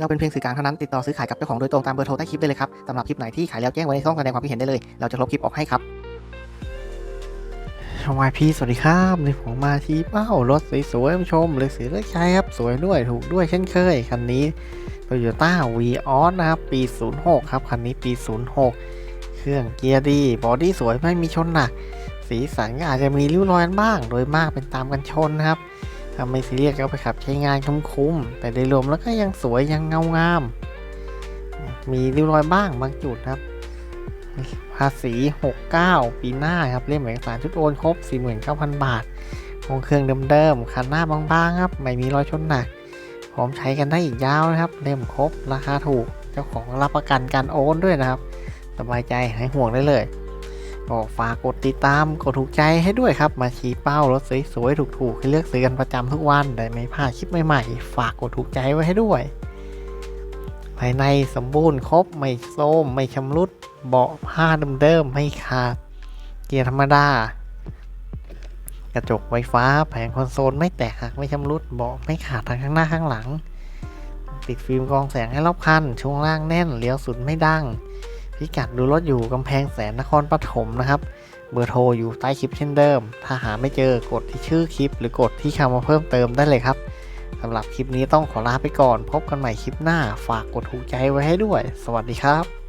เราเป็นเพียงสื่อกลางเท่านั้นติดต่อซื้อขายกับเจ้าของโดยตรงตามเบอร์โทรใต้คลิปได้เลยครับสำหรับคลิปไหนที่ขายแล้วแจ้งไว้ในช่องแสดงความคิดเห็นได้เลย เราจะลบคลิปออกให้ครับชวายพี่สวัสดีครับนี่ผมมาที่เป้ารถสวยๆผู้ชมเลยสีเลือกใช้ครับ สวยด้วยถูกด้วยเช่นเคย คันนี้ Toyota v ีออสนะครับ ปี 06 ครับ คันนี้ปี 06 เครื่องเกียร์ดี บอดี้สวยไม่มีชนหนัก สีสันก็อาจจะมีริ้วรอยบ้าง โดยมากเป็นตามกันชนนะครับ ถ้าไม่ซีเรียสก็ไปขับใช้งานคุ้มๆแต่โดยรวมแล้วก็ยังสวยยังเงางาม มีริ้วรอยบ้างบางจุดครับ ภาษี 69 ปีหน้าครับเล่มเอกสารชุดโอนครบ 49,000 บาทของเครื่องเดิมๆคันหน้าบางๆครับ ไม่มีรอยชนหนักพร้อมใช้กันได้อีกยาวนะครับ เล่มครบราคาถูก เจ้าของรับประกันการโอนด้วยนะครับ สบายใจหายห่วงได้เลย ก็ฝากกดติดตามกดถูกใจให้ด้วยครับ มาชี้เป้ารถสวยๆถูกๆให้เลือกซื้อกันประจำทุกวันได้ไม่พลาดคลิปใหม่ๆ ฝากกดถูกใจไว้ให้ด้วย ภายในสมบูรณ์ครบไม่โทรมไม่ชำรุดเบาะผ้าเดิมๆไม่ขาดเกียร์ธรรมดากระจกไฟฟ้าแผงคอนโซลไม่แตกหักไม่ชำรุดเบาะไม่ขาดทางข้างหน้าข้างหลัง ติดฟิล์มกรองแสงให้รอบคันช่วงล่างแน่นเลี้ยวสุดไม่ดัง พิกัดดูรถอยู่กำแพงแสนนครปฐมนะครับ เบอร์โทรอยู่ใต้คลิปเช่นเดิม ถ้าหาไม่เจอกดที่ชื่อคลิป หรือกดที่คำมาเพิ่มเติมได้เลยครับสำหรับคลิปนี้ต้องขอลาไปก่อน พบกันใหม่คลิปหน้า ฝากกดถูกใจไว้ให้ด้วย สวัสดีครับ